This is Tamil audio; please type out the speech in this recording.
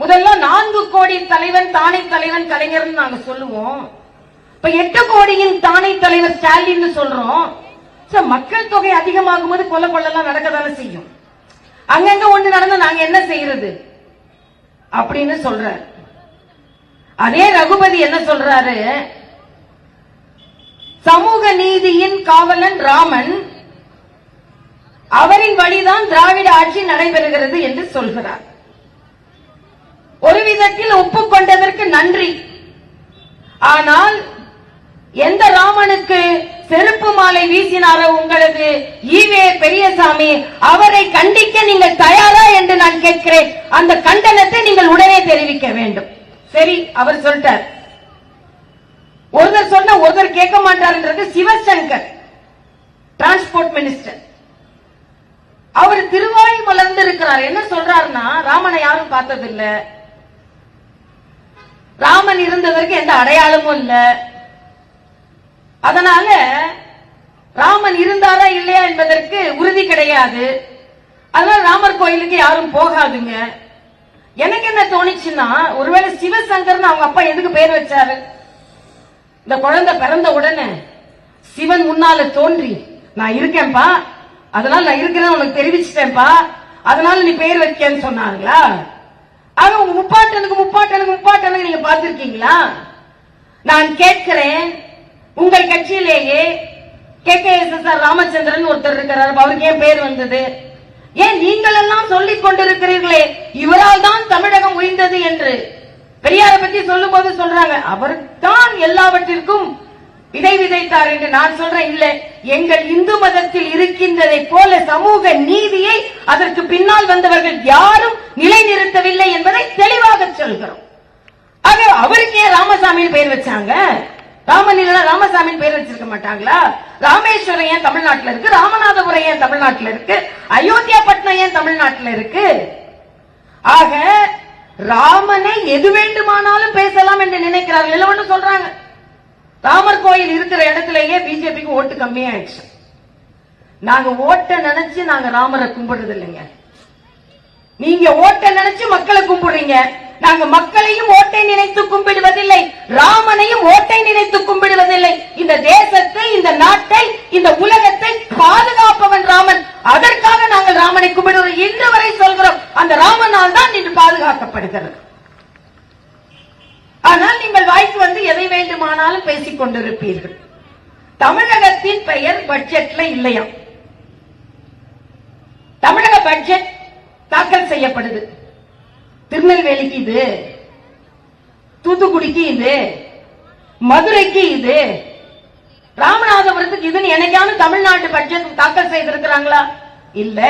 முதல்ல நான்கு கோடி தலைவன் தானே தலைவன் கலைஞர்னு நாங்க சொல்லுவோம். இப்ப எட்டு கோடியின் தானே தலைவர் ஸ்டாலின் சொல்றோம். மக்கள் தொகை அதிகமாகும் போது கொலை கொள்ளலாம் நடக்கதானே செய்யும். அங்கங்க ஒண்ணு நடந்தா நாங்க என்ன செய்யறது? அப்படின்னு சொல்றாரு. அதே ரகுபதி என்ன சொல்றாரு? சமூக நீதியின் காவலன் ராமன் அவரின் வழிதான் திராவிட ஆட்சி நடைபெறுகிறது என்று சொல்கிறார். ஒரு விதத்தில் ஒப்புக்கொண்டதற்கு நன்றி. ஆனால் எந்த ராமனுக்கு செருப்பு மாலை வீசினாரோ உங்களது ஈவே பெரியசாமி அவரை கண்டிக்க நீங்கள் தயாரா என்று நான் கேட்கிறேன். அந்த கண்டனத்தை நீங்கள் உடனே தெரிவிக்க வேண்டும். சரி அவர் சொல்லிட்டார். ஒருத்தர் சொன்ன ஒருத்தர் கேட்க மாட்டார்ன்றது சிவசங்கர் டிரான்ஸ்போர்ட் மினிஸ்டர் அவர் திருவாய் மலர்ந்து இருக்கிறார் என்ன சொல்றாருன்னா ராமனை யாரும் பார்த்ததில்லை. ராமன் இருந்ததற்கு எந்த அடையாளமும் இல்ல. அதனால ராமன் இருந்தாரா இல்லையா என்பதற்கு உறுதி கிடையாது. அதனால ராமர் கோயிலுக்கு யாரும் போகாதுங்க. எனக்கு என்ன தோணுச்சுன்னா ஒருவேளை சிவசங்கர்னு அவங்க அப்பா எதுக்கு பேர் வச்சாரு? இந்த குழந்தை பிறந்த உடனே சிவன் முன்னால தோன்றி நான் இருக்கேன்பா அதனால நான் இருக்கிறேன்னு உனக்கு தெரிவிச்சிட்டேன்பா அதனால நீ பேர் வைக்கன்னு சொன்னாங்களா? ஆக உங்க முப்பாட்டனுக்கு முப்பாட்டனுக்கு முப்பாட்டனுக்கு நீங்க பார்த்திருக்கீங்களா? நான் கேட்கிறேன் உங்கள் கட்சியிலேயே K. K. S. S. R. Ramachandran ஒருத்தர் இருக்கிறார். அவருக்கு ஏன் பேர் வந்தது? ஏன் நீங்கள் எல்லாம் சொல்லிக் கொண்டிருக்கிறீர்களே? இவரால் தான் தமிழகம் உயர்ந்தது என்று. பெரியாரை பத்தி சொல்லும் போது சொல்றாங்க. அவர் தான் எல்லாவற்றிற்கும் விதை விதைத்தார் என்று நான் சொல்றேன் இல்ல. எங்கள் இந்து மதத்தில் இருக்கின்றதை போல சமூக நீதியை அதற்கு பின்னால் வந்தவர்கள் யாரும் நிலைநிறுத்தவில்லை என்பதை தெளிவாக சொல்கிறோம். ஆக அவருக்கு ஏன் ராமசாமின்னு பேர் வச்சாங்க? ராமன் ராமசாமி ராமசாமின்னு பேர் வச்சிருக்க மாட்டாங்களா? ராமேஸ்வரம் ஏன் தமிழ்நாட்டுல இருக்கு? ராமநாதபுரம் ஏன் தமிழ்நாட்டுல இருக்கு? அயோத்தியா பட்டினம் ஏன் தமிழ்நாட்டுல இருக்கு? ஆக ராமனை எது வேண்டுமானாலும் பேசலாம் என்று நினைக்கிறார்கள். எல்லாம் ஒண்ணு சொல்றாங்க. ராமர் கோயில் இருக்கிற இடத்திலேயே பிஜேபிக்கு ஓட்டு கம்மியாயிடுச்சு. நாங்க ஓட்ட நினைச்சு நாங்க ராமரை கும்பிடுறது இல்லைங்க நீங்க ஓட்ட நினைச்சு மக்களை கும்பிடுறீங்க. நாங்க மக்களையும் ஓட்டை நினைத்து கும்பிடுவதில்லை. ராமனையும் ஓட்டை நினைத்து கும்பிடுவதில்லை. இந்த தேசத்தை இந்த நாட்டை இந்த உலகத்தை பாதுகாப்பவன் ராமன். அதற்காக நாங்கள் ராமனை கும்பிடுவோம் இன்று வரை சொல்கிறோம் அந்த ராமனால் தான் இன்று பாதுகாக்கப்படுகிறது. வாய்க்கு வந்து எதை வேண்டுமானாலும் பேசிக் கொண்டிருப்பீர்கள். தமிழகத்தின் பெயர் பட்ஜெட்ல இல்லையா தமிழக பட்ஜெட் தாக்கல் செய்யப்படுது. திருநெல்வேலிக்கு இது தூத்துக்குடிக்கு இது மதுரைக்கு இது ராமநாதபுரத்துக்கு இதுன்னு என்னைக்காவது தமிழ்நாட்டு பட்ஜெட் தாக்கல் செய்திருக்கிறாங்களா? இல்ல.